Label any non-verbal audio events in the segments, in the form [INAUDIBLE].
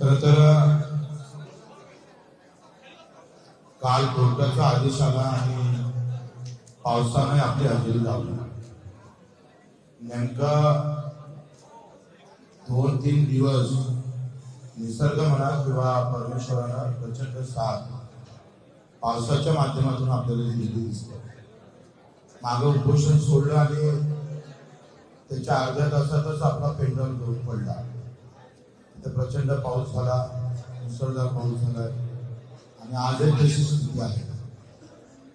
खर तर काल कोर्टाचा आदेश आला आणि पावसाने आपली हजेरी लावली. नेमका दोन तीन दिवस निसर्ग म्हणा किंवा परमेश्वराला प्रचंड साथ पावसाच्या माध्यमातून आपल्याला दिलेली दिसते. मागं उपोषण सोडलं आणि त्याच्या अर्ध्या तासातच आपला पेंडॉल घेऊन पडला. तर प्रचंड पाऊस झाला मुसळधार पाऊस झाला. आणि आजही तशी स्थिती आहे.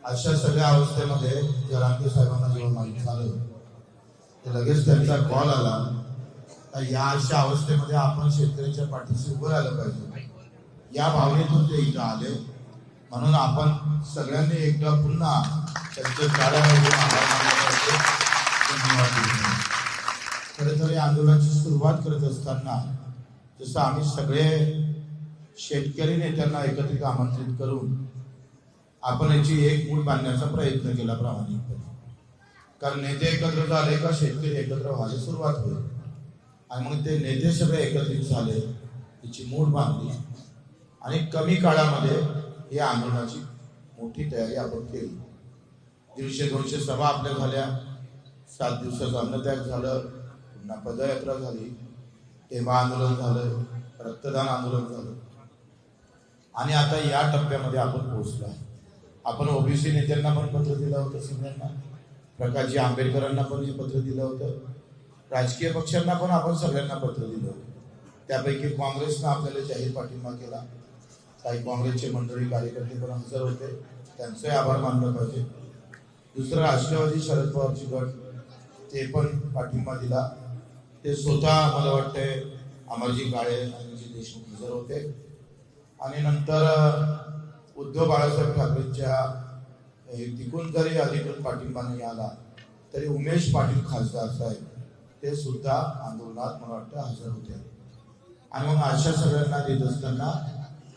अशा सगळ्या अवस्थेमध्ये जरांगे साहेबांना जेव्हा माहीत झालं ते लगेच त्यांचा कॉल आला तर या अशा अवस्थेमध्ये आपण शेतकऱ्यांच्या पाठीशी उभं राहिलं पाहिजे. या भावनेतून ते इथं आले. म्हणून आपण सगळ्यांनी एकदा पुन्हा त्यांचे कार्यालय आभार खरं तर या आंदोलनाची सुरुवात करत असताना जसं आम्ही सगळे शेतकरी नेत्यांना एकत्रित आमंत्रित करून आपण याची एक मूळ बांधण्याचा प्रयत्न केला प्रामाणिकपणे. कारण नेते एकत्र झाले का शेतकरी एकत्र व्हायला सुरुवात होईल. आणि मग ते नेते सगळे एकत्रित झाले याची मूळ बांधली. आणि कमी काळामध्ये या आंदोलनाची मोठी तयारी आपण केली. दीडशे दोनशे सभा आपल्या झाल्या. सात दिवसाचं अन्नत्याग झालं. पुन्हा पदयात्रा झाली. तेव्हा आंदोलन झालं रक्तदान आंदोलन झालं. आणि आता या टप्प्यामध्ये आपण पोहोचलो आहे. आपण ओबीसी नेत्यांना पण पत्र दिलं होतं सगळ्यांना प्रकाशजी आंबेडकरांना पण हे पत्र दिलं होतं. राजकीय पक्षांना पण आपण सगळ्यांना पत्र दिलं होतं. त्यापैकी काँग्रेसनं आपल्याला जाहीर पाठिंबा केला. काही काँग्रेसचे मंडळी कार्यकर्ते पण हजर होते. त्यांचंही आभार मानलं पाहिजे. दुसरं राष्ट्रवादी शरद पवारची गट ते पण पाठिंबा दिला. ते स्वतः मला वाटते अमरजी काळे अनिलजी देशमुख हजर होते. आणि नंतर उद्धव बाळासाहेब ठाकरेंच्या तिकून जरी अधिकृत पाठिंबा नाही आला तरी उमेश पाटील खासदार साहेब ते सुद्धा आंदोलनात मला वाटतं हजर होते. आणि मग अशा सगळ्यांना देत असताना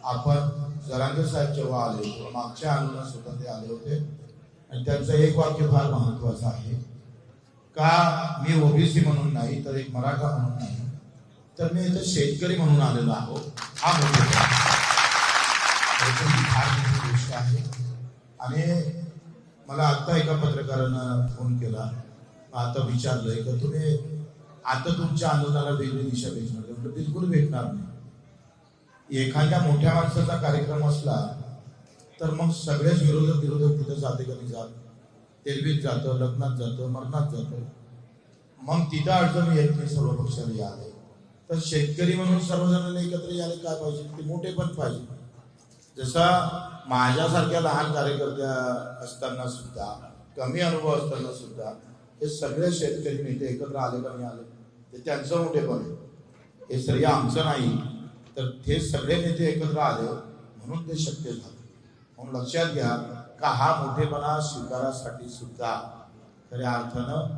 आपण जरांगे साहेब जेव्हा आले तेव्हा मागच्या आंदोलनात सुद्धा ते आले होते. आणि त्यांचं एक वाक्य फार महत्वाचं आहे. का मी ओबीसी म्हणून नाही तर एक मराठा म्हणून नाही तर मी इथं शेतकरी म्हणून आलेलो आहो. हा फार मोठी गोष्ट आहे. आणि मला आत्ता एका पत्रकारानं फोन केला. आता विचारलंय का तुम्ही आता तुमच्या आंदोलनाला वेगळी दिशा भेटणार का? म्हटलं बिलकुल भेटणार नाही. एखाद्या मोठ्या माणसाचा कार्यक्रम असला तर मग सगळेच विरोधक विरोधक तिथं जाते का नाही जात? तेलबीत जातं लग्नात जातं मरणात जातं. मग तिथं अडचण येत नाही सर्व पक्षाला यायला तर शेतकरी म्हणून सर्वजणांना एकत्र यायला काय पाहिजे? ते मोठे पण पाहिजे. जसा माझ्यासारख्या लहान कार्यकर्त्या असताना सुद्धा कमी अनुभव असताना सुद्धा हे सगळे शेतकरी नेते एकत्र आले का नाही आले. ते त्यांचं मोठेपण आहे. हे श्रेय आमचं नाही. तर ते सगळे नेते एकत्र आले म्हणून ते शक्य झालं. म्हणून लक्षात घ्या का हा मोठेपणा स्वीकारासाठी सुद्धा खऱ्या अर्थानं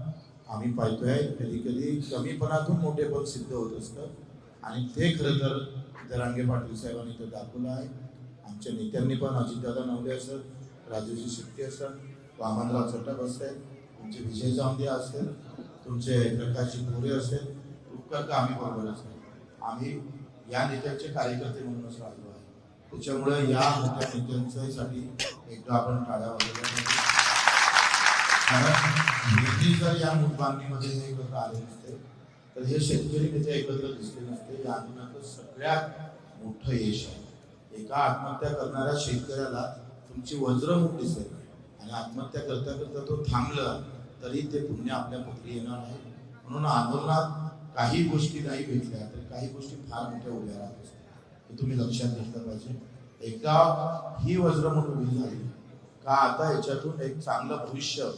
आम्ही पाहतोय कधी कधी कमीपणातून मोठेपण सिद्ध होत असतं. आणि ते खरं तर दरांगे पाटील साहेबांनी ते दाखवलं आहे. आमच्या नेत्यांनी पण अजितदादा नवले असत राजूजी शेट्टी असत वामनराव चटक असेल तुमचे विजय जांभे असेल तुमचे प्रकाशजी गोरे असेल उपकर का आम्ही बरोबर असेल आम्ही या नेत्यांचे कार्यकर्ते म्हणूनच राहिलो त्याच्यामुळे या मोठ्या नेत्यांच्यासाठी एकदा आपण टाळ्या कारण नेते जर या मूठ बांधणीमध्ये एकत्र आले नसते तर हे शेतकरी नेते एकत्र दिसले नसते. या आंदोलनाचं सगळ्यात मोठं यश आहे. एका आत्महत्या करणाऱ्या शेतकऱ्याला तुमची वज्रमुख दिसेल आणि आत्महत्या करता करता तो थांबला तरी ते पुण्य आपल्या पोटी येणार आहे. म्हणून आंदोलनात काही गोष्टी नाही भेटल्या तर काही गोष्टी फार मोठ्या उभ्या राहत असतात. तुम्ही लक्षात घेतलं पाहिजे. एकदा ही वज्रमुठ उभी झाली का आता याच्यातून एक चांगलं भविष्य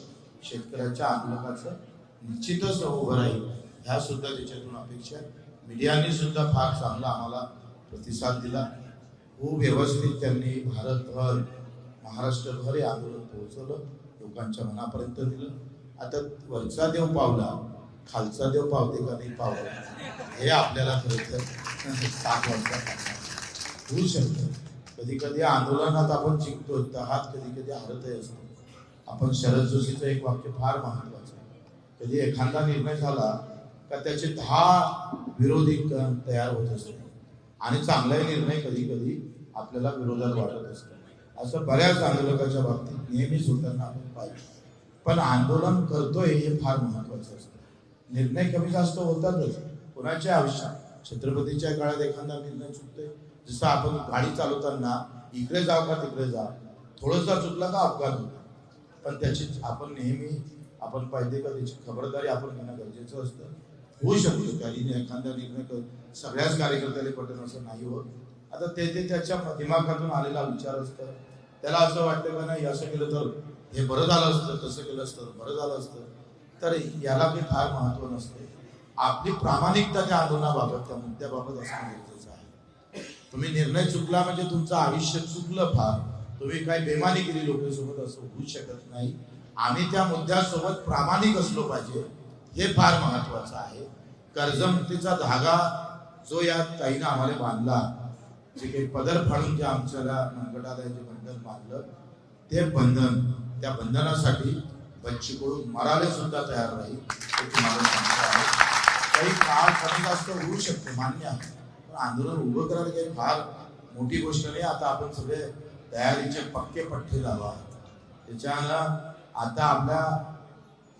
शेतकऱ्याच्या आंदोलकाचं निश्चितच उभं राहील ह्या सुद्धा त्याच्यातून अपेक्षा मीडियाने सुद्धा फार चांगला आम्हाला प्रतिसाद दिला. खूप व्यवस्थित त्यांनी भारतभर महाराष्ट्रभर हे आंदोलन पोहोचवलं लोकांच्या मनापर्यंत दिलं. आता वरचा देव पावला खालचा देव पावते का नाही पावला हे आपल्याला खरं तर [LAUGHS] सात वर्षात होऊ शकतं. कधी कधी आंदोलनात आपण जिंकतो तर हात कधी कधी हरतही असतो. आपण शरद जोशीचं एक वाक्य फार महत्वाचं आहे. कधी एखादा निर्णय झाला का त्याचे दहा विरोधी तयार होत असते आणि चांगलाही निर्णय कधी कधी आपल्याला विरोधात वाटत असतो. असं बऱ्याच आंदोलकाच्या बाबतीत नेहमीच होताना आपण पाहिजे पण आंदोलन करतोय हे फार महत्वाचं असतं. निर्णय कमी जास्त होतातच. कोणाच्या आयुष्यात? छत्रपतीच्या काळात एखादा निर्णय चुकतोय? जसं आपण गाडी चालवताना इकडे जाऊ का तिकडे जा थोडंसं चुकला का अपघात होतो पण त्याची आपण नेहमी आपण पाहिजे का त्याची खबरदारी आपण घेणं गरजेचं असतं. होऊ शकतो. त्याने एखादा निर्णय कर- सगळ्याच कार्यकर्त्याला पटेल असं नाही होत. आता ते ते त्याच्या दिमागातून आलेला विचार असतं. त्याला असं वाटतं का नाही असं केलं तर हे बरं झालं असतं तसं केलं असतं बरं झालं असतं. तर याला काही फार महत्त्व नसते. आपली प्रामाणिकता त्या आंदोलनाबाबत त्या मुद्द्याबाबत असणं गरजेचं तुम्ही निर्णय चुकला म्हणजे तुमचं आयुष्य चुकलं फार. तुम्ही काही बेमानी केली लोकांसोबत असं होऊ शकत नाही. आम्ही त्या मुद्द्यासोबत प्रामाणिक असलो पाहिजे. हे फार महत्वाचं आहे. कर्जमुक्तीचा धागा जो या ताईनं आम्हाला बांधला जे काही पदर फाडून जे आमच्याला मनगटाला बंधन बांधलं ते बंधन त्या बंधनासाठी बच्चीकडून मराले सुद्धा तयार राहील हे तुम्हाला सांगतो काही काळ कमी जास्त होऊ शकते मान्य आहे. पण आंदोलन उभं करायला काही फार मोठी गोष्ट नाही. आता आपण सगळे तयारीचे पक्के पठ्ठे झालो आहोत त्याच्यानं आता आपल्या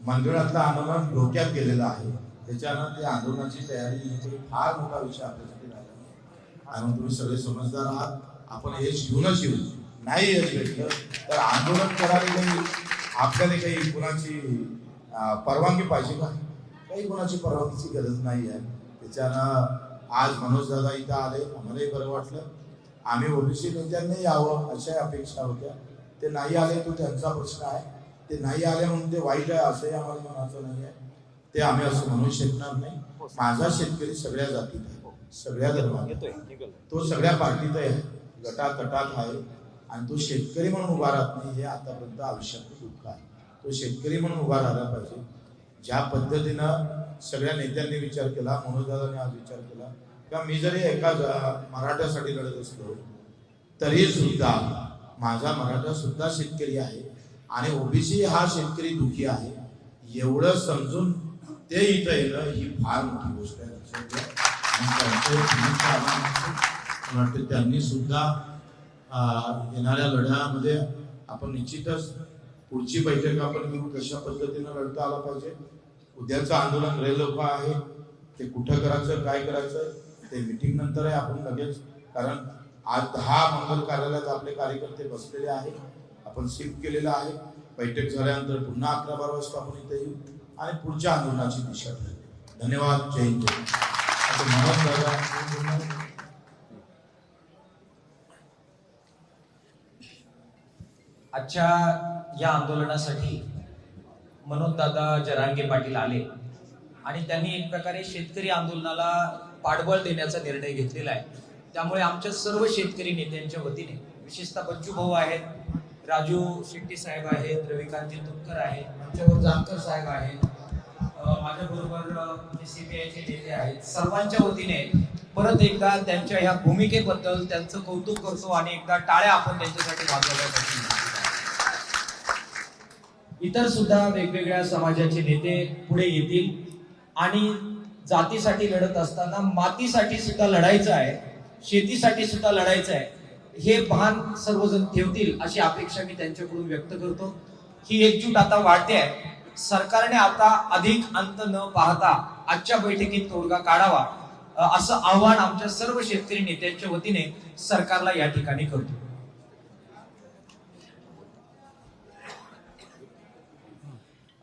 मंडळातलं आंदोलन डोक्यात गेलेलं आहे. त्याच्यानं ते आंदोलनाची तयारी ही काही फार मोठा विषय आपल्यासाठी राहिला नाही. आणि तुम्ही सगळे समजदार आहात. आपण यश घेऊनच येऊ. नाही यश भेटलं तर आंदोलन करायला काही आपल्याला काही कुणाची परवानगी पाहिजे का? काही कुणाची परवानगीची गरज नाही आहे. त्याच्यानं आज मनोज दादा इथं आले आम्हालाही बरं वाटलं. आम्ही ओबीसी नेत्यांनी यावं अशा अपेक्षा होत्या. ते नाही आले तो त्यांचा प्रश्न आहे. ते नाही आले म्हणून ते वाईट आहे असंही आम्हाला म्हणायचं नाही आहे. ते आम्ही असं म्हणू शकणार नाही. माझा शेतकरी सगळ्या जातीत आहे. सगळ्या धर्मात आहे. तो सगळ्या पार्टीत आहे. गटातटात आहे. आणि तो शेतकरी म्हणून उभा राहत नाही हे आतापर्यंत आयुष्यात दुःख आहे. तो शेतकरी म्हणून उभा राहिला पाहिजे. ज्या पद्धतीनं सगळ्या नेत्यांनी विचार केला मनोजदादांनी आज विचार केला. किंवा मी जरी एका मराठासाठी मराठ्यासाठी लढत असलो तरी सुद्धा माझा मराठा सुद्धा शेतकरी आहे. आणि ओबीसी हा शेतकरी दुखी आहे. एवढं समजून ते इथं येणं ही फार मोठी गोष्ट आहे. लक्षात त्यांनी सुद्धा येणाऱ्या लढ्यामध्ये आपण निश्चितच पुढची बैठक आपण घेऊन कशा पद्धतीनं लढता आला पाहिजे उद्याचं आंदोलन रे लोक आहे. ते कुठं करायचं काय करायचं ते मिटिंग नंतर आहे. आपण लगेच कारण आज दहा मंगल कार्यालयात आपले कार्यकर्ते बसलेले आहे आपण शिफ्ट केलेलं आहे. बैठक झाल्यानंतर पुन्हा अकरा बारा वाजता आपण इथे येऊ. आणि पुढच्या आंदोलनाची दिशा ठरवू. धन्यवाद. जय हिंद. जय आजच्या या आंदोलनासाठी मनोजदादा जरांगे पाटील आले. आणि त्यांनी एक प्रकारे शेतकरी आंदोलनाला पाठबळ देण्याचा निर्णय घेतलेला आहे. त्यामुळे आमच्या सर्व शेतकरी नेत्यांच्या वतीने विशेषतः बच्चू भाऊ आहेत राजू शेट्टी साहेब आहेत रविकांतजी तुपकर आहेत आमच्यावर जानकर साहेब आहेत माझ्याबरोबर सी बी आयचे नेते आहेत सर्वांच्या वतीने परत एकदा त्यांच्या ह्या भूमिकेबद्दल त्यांचं कौतुक करतो आणि एकदा टाळ्या आपण त्यांच्यासाठी वाजवल्या इतर सुद्धा वेगवेगळ्या समाजाचे नेते पुढे येतील. आणि जातीसाठी लढत असताना मातीसाठी सुद्धा लढायचं आहे शेतीसाठी सुद्धा लढायचं आहे हे भान सर्वजण ठेवतील अशी अपेक्षा मी त्यांच्याकडून व्यक्त करतो. ही एकजूट आता वाढते आहे. सरकारने आता अधिक अंत न पाहता आजच्या बैठकीत तोडगा काढावा असं आव्हान आमच्या सर्व शेतकरी नेत्यांच्या वतीने सरकारला या ठिकाणी करतो.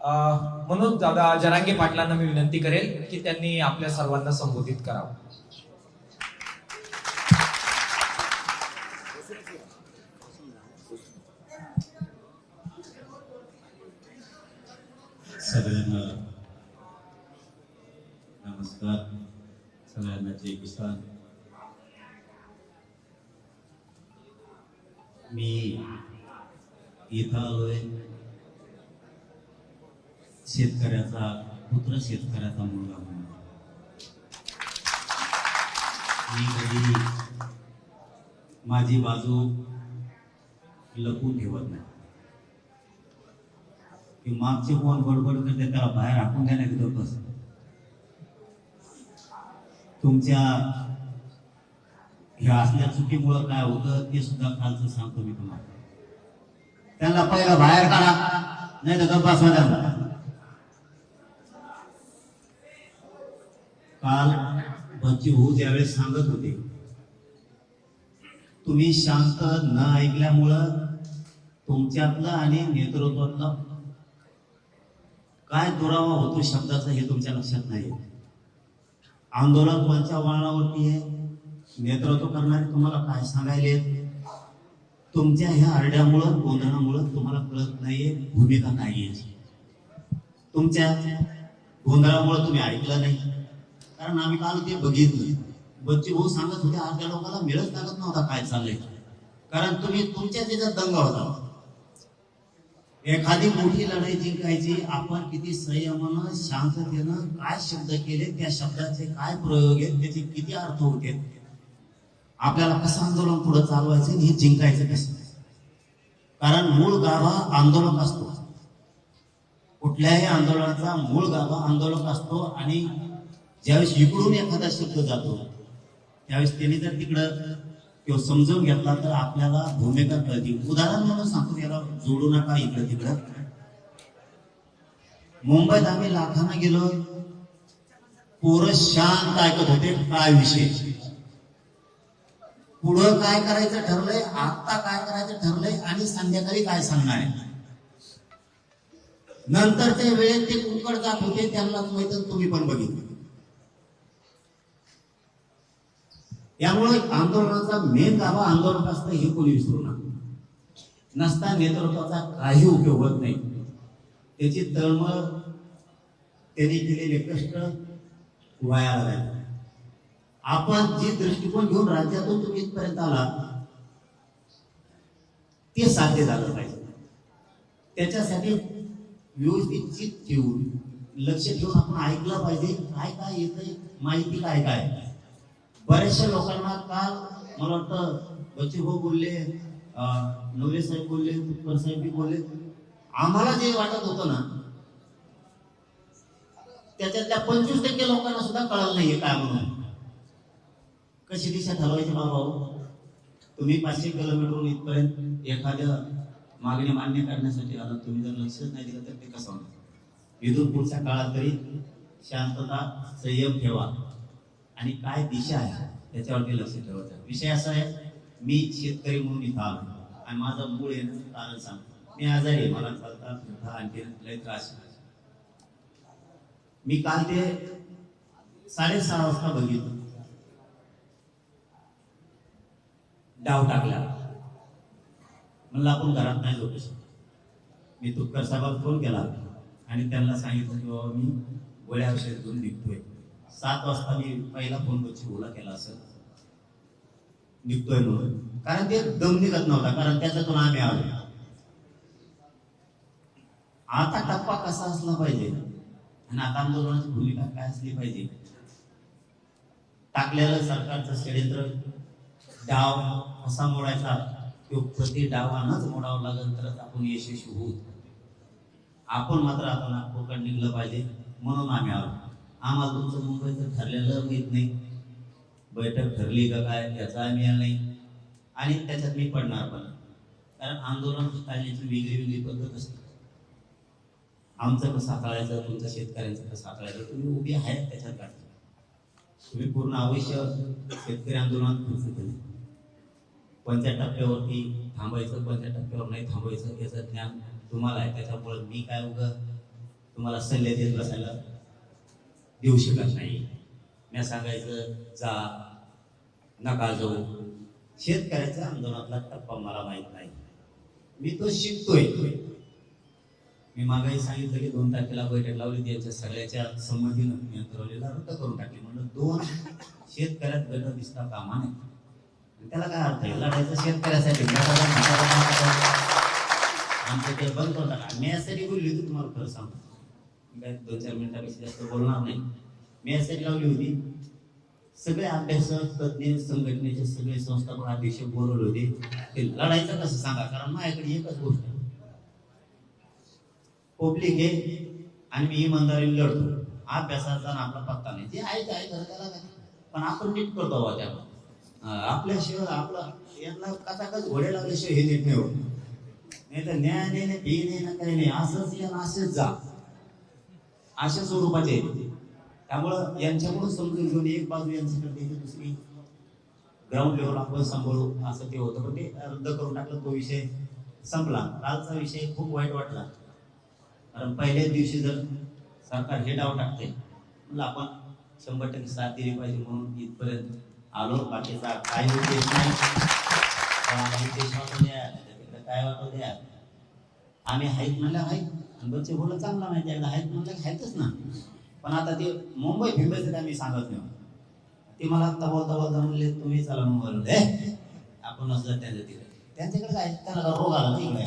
म्हणून दादा जरांगे पाटलांना मी विनंती करेल की त्यांनी आपल्या सर्वांना संबोधित करावं. सगळ्यांना नमस्कार. सगळ्यांना जय किसान. मी इथं आलोय. शेतकऱ्याचा पुत्र शेतकऱ्याचा मुलगा म्हणून. मी कधी माझी बाजू लपून ठेवत नाही. की मागचे कोण बडबड करते त्याला बाहेर हाकून द्या नाही तिथं बस. तुमच्या ह्या असल्या चुकीमुळं काय होतं ते सुद्धा कालचं सांगतो मी तुम्हाला. त्यांना पहिला बाहेर काढा नाही तर गप्पा त्यांना काल भजी होऊ ज्यावेळेस सांगत होते. तुम्ही शांत न ऐकल्यामुळं तुमच्यातलं आणि नेतृत्वातलं काय दुरावा होतो शब्दाचा हे तुमच्या लक्षात नाही. आंदोलन कोणत्या वळणावरती आहे? नेतृत्व करणारे तुम्हाला काय सांगायले? तुमच्या ह्या आरड्यामुळं गोंधळामुळं तुम्हाला कळत नाहीये भूमिका काय आहे तुमच्या गोंधळामुळं तुम्ही ऐकलं नाही. कारण आम्ही काल ते बघितलं. बच्चे भाऊ सांगत होते अर्ध्या लोकांना मिळत लागत नव्हता काय चाललंय. कारण तुम्ही तुमच्या त्याच्यात दंग होता. एखादी मोठी लढाई जिंकायची आपण किती संयमानं शांततेनं काय शब्द केले त्या शब्दाचे काय प्रयोग आहेत त्याचे किती अर्थ होते? आपल्याला कसं आंदोलन पुढे चालवायचं हे जिंकायचं कसं? कारण मूळ गाभा आंदोलक असतो. कुठल्याही आंदोलनाचा मूळ गाभा आंदोलक असतो आणि ज्यावेळेस इकडून एखादा शब्द जातो त्यावेळेस त्याने जर तिकडं किंवा समजून घेतला तर आपल्याला भूमिका कळते. उदाहरण म्हणून सांगतो याला जोडू नका इकडं तिकडं. मुंबईत आम्ही लाखांना गेलो पोरं शांत ऐकत होते काय विषय? पुढं काय करायचं ठरलंय आता काय करायचं ठरलंय आणि संध्याकाळी काय सांगणार आहे? नंतरच्या वेळेत ते कुंकड जात होते त्यांना तुम्ही पण बघितलं. यामुळे आंदोलनाचा मेन गाभा आंदोलन असतं हे कोणी विसरू नका. नसता नेतृत्वाचा काही उपयोग होत नाही. त्याची तळमळ त्यांनी केलेले कष्ट वाया लागले. आपण जी दृष्टिकोन घेऊन राज्यातून तुम्ही इथपर्यंत आला ते साध्य झालं पाहिजे. त्याच्यासाठी व्यवस्थित चित ठेवून लक्ष ठेवून आपण ऐकलं पाहिजे काय काय येतंय माहिती काय काय? बऱ्याचशा लोकांना काल मला वाटतं बच्चे भाऊ बोलले नवरे साहेब बोलले तुपकर साहेब बोलले. आम्हाला जे वाटत होतं ना त्याच्यातल्या पंचवीस टक्के लोकांना सुद्धा कळलं नाहीये काय म्हणून. कशी दिशा ठरवायची बाबा तुम्ही पाचशे किलोमीटरहून इथपर्यंत एखाद्या मागणी मान्य करण्यासाठी आला तुम्ही जर लक्षच नाही दिलं तर ते कसं होणार? इथून पुढच्या काळात तरी शांतता संयम ठेवा. आणि काय दिशा आहे? त्याच्यावरती लक्ष ठेवायचं विषय असा आहे मी शेतकरी म्हणून इथं आलो. आणि माझं मूळ येण्याचं कारण सांगतो. मी आजारी आहे मला चालता फिरता आणखी लय त्रास मी काल ते साडेसहा वाजता बघितलं. डाव टाकला. म्हणलं आपण घरात नाही झोपू शकत. मी तुपकर साहेबाला फोन केला आणि त्यांना सांगितलं की बाबा मी गोळ्या औषध घेऊन निघतोय. सात वाजता मी पहिला फोन बच्ची ओला केला असेल. निघतोय म्हणून. कारण ते दम निघत नव्हता कारण त्याच्यातून आम्ही आलो. आता टप्पा कसा असला पाहिजे? आणि आता आंदोलनाची भूमिका काय असली पाहिजे? टाकलेलं सरकारचं षडयंत्र डाव कसा मोडायचा तो प्रति डावानच मोडावं लागेल तरच आपण यशस्वी होऊ. आपण मात्र आता नागपूरकडे निघलं पाहिजे म्हणून आम्ही आलो. आम्हाला तुमचं मुंबईचं ठरलेलं माहीत नाही. बैठक ठरली का काय याचा आम्ही नाही. आणि त्याच्यात मी पडणार पण. कारण आंदोलन चालण्याची वेगळी वेगळी पद्धत असते. आमचं कसं हाताळायचं तुमचं शेतकऱ्यांचं कसं हाताळायचं तुम्ही उभी आहेत त्याच्यात गाठी तुम्ही पूर्ण अवश्य शेतकरी आंदोलनात खर्च केलं कोणत्या टप्प्यावरती थांबायचं कोणत्या टप्प्यावर नाही थांबायचं याचं ज्ञान तुम्हाला आहे. त्याच्यामुळे मी काय उग तुम्हाला सल्ले देत बसायला देऊ शकत नाही. मी सांगायचं जा नका जाऊ. शेतकऱ्याच्या आंदोलनातला टप्पा मला माहीत नाही. मी तो शिकतोय. मी मागाही सांगितलं की दोन तारखेला बैठक लावली त्याच्या सगळ्याच्या संमतीनं मी अंतरवलीला रद्द करून टाकली. म्हणलं दोन शेतकऱ्यात गट दिसता कामा नाही त्याला काय अर्थ आहे? लढायचं शेतकऱ्यासाठी. आमचं ते बंद होता. का मी यासाठी बोलली होती तुम्हाला खरं सांगतो. काय दोन चार मिनिटापेक्षा जास्त बोलणार नाही. मी लावली होती. सगळे अभ्यासक तज्ज्ञ संघटनेचे सगळे संस्थापक अध्यक्ष बोलवले होते. ते लढायचं कसं सांगा? कारण माझ्याकडे एकच गोष्ट पब्लिक आहे आणि मी इमानदारीने लढतो. अभ्यासाचा आपला पत्ता नाही. ते आहे ते आहे खरं त्याला पण आपण नीट करतो बाबा त्याला. अं, आपल्याशिवाय आपला यांना कचाकच घोडे लागल्याशिवाय हे नीट नाही होत. नाही तर न्याय नाही ना नाही ना काही नाही. असंच या ना असेच जा. अशा स्वरूपाचे आहेत. त्यामुळं यांच्याकडून समजून घेऊन एक बाजू यांच्याकडे दुसरी ग्राउंड लेवल आपण सांभाळू असं ते होतं. पण ते रद्द करून टाकलं तो विषय संपला. कालचा विषय खूप वाईट वाटला. कारण पहिल्याच दिवशी जर सरकार हे डाव टाकते म्हणलं आपण शंभर टक्के साथ दिली पाहिजे म्हणून इथपर्यंत आलो. बाकीचा काही उद्देश नाही. काय वाटू द्या आम्ही हाईक म्हणलं हाईक आणि बच्चे बोललं चांगला माहिती आहे आहेत म्हणलं आहेतच ना. पण आता ते मुंबई फिरवायचं ते आम्ही सांगत नाही. ते मला आत्ता बोलता बोलता म्हणले तुम्ही चला मुंबईला. ए आपण असं त्यांच्या तिकडे. त्यांच्याकडे काय त्यांना रोग आला ना इकडे?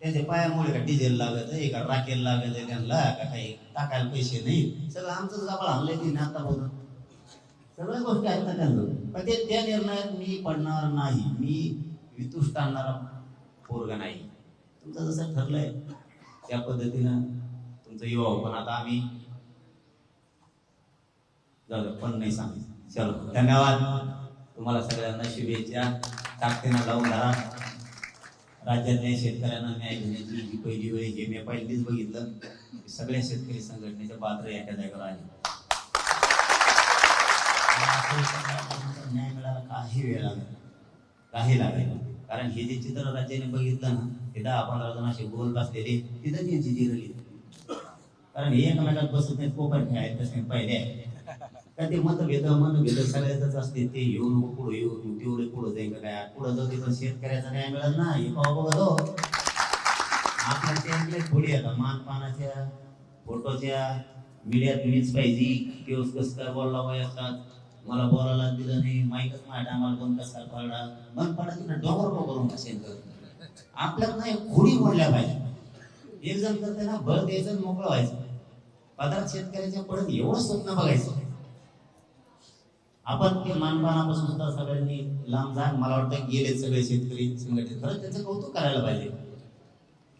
त्यांच्या पायामुळे का डिझेल लागत आहे का राखेल लागत आहे त्यांना का काही टाकायला पैसे नाही? सगळं आमचं जाबळ आणलंय ना आता बोलून सगळ्या गोष्टी आहेत ना त्यांचं. पण ते त्या निर्णयात मी पडणार नाही. मी वितुष्ट आणणारा पोरगा नाही. तुमचं जसं ठरलंय त्या पद्धतीनं तुमचं युवा पण आता आम्ही जाऊ पण नाही सांगितलं चलो धन्यवाद. तुम्हाला सगळ्यांना शुभेच्छा. ताकदीनं लावून धरा. राज्यातल्या शेतकऱ्यांना न्याय घेण्याची ही पहिली वेळ हे मी पहिलीच बघितलं सगळ्या शेतकरी संघटनेच्या पात्र एका जागेवर आले न्याय मिळाला काही वेळ लागेल. काही लागेल. कारण हे जे चित्र राज्याने बघितलं ना ते दहा पंधरा जण असे गोल बसलेले तिथं त्यांची जिरली कारण हे एकमेकात बसत नाहीत कोपर खेळायचं तसे पहिले का ते मतभेद मतभेद सगळ्याच असते. ते येऊ नको पुढे येऊ नको तेवढे पुढे जाईल काय? पुढे जाऊ ते पण शेतकऱ्याचा न्याय मिळत ना हे पाव बघत हो आपल्या त्यांकडे थोडी आता मानपानाच्या फोटोच्या मीडियात मीच पाहिजे. किंवा कसं काय बोलला वय असतात मला बोलायला दिलं नाही. माईकच माझ्या टायमाला बंद कसा पडला मन पाण्यात तिकडे. डोंगर करून असेल तर आपल्यात नाही खोडी मोडल्या पाहिजे. एक जण तर त्यांना भर द्यायचं मोकळं व्हायचं. पदार्थ शेतकऱ्याच्या पडत एवढं स्वप्न बघायचं. आपण ते मानपानापासून सुद्धा सगळ्यांनी लांब जा मला वाटतं गेले सगळे शेतकरी संघटित खरंच त्याचं कौतुक करायला पाहिजे.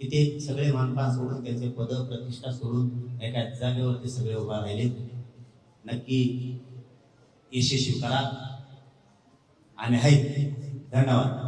की ते सगळे मानपान सोडून त्याचे पद प्रतिष्ठा सोडून एका जागेवरती सगळे उभा राहिले नक्की यशस्वी करा. आणि आहेत धन्यवाद.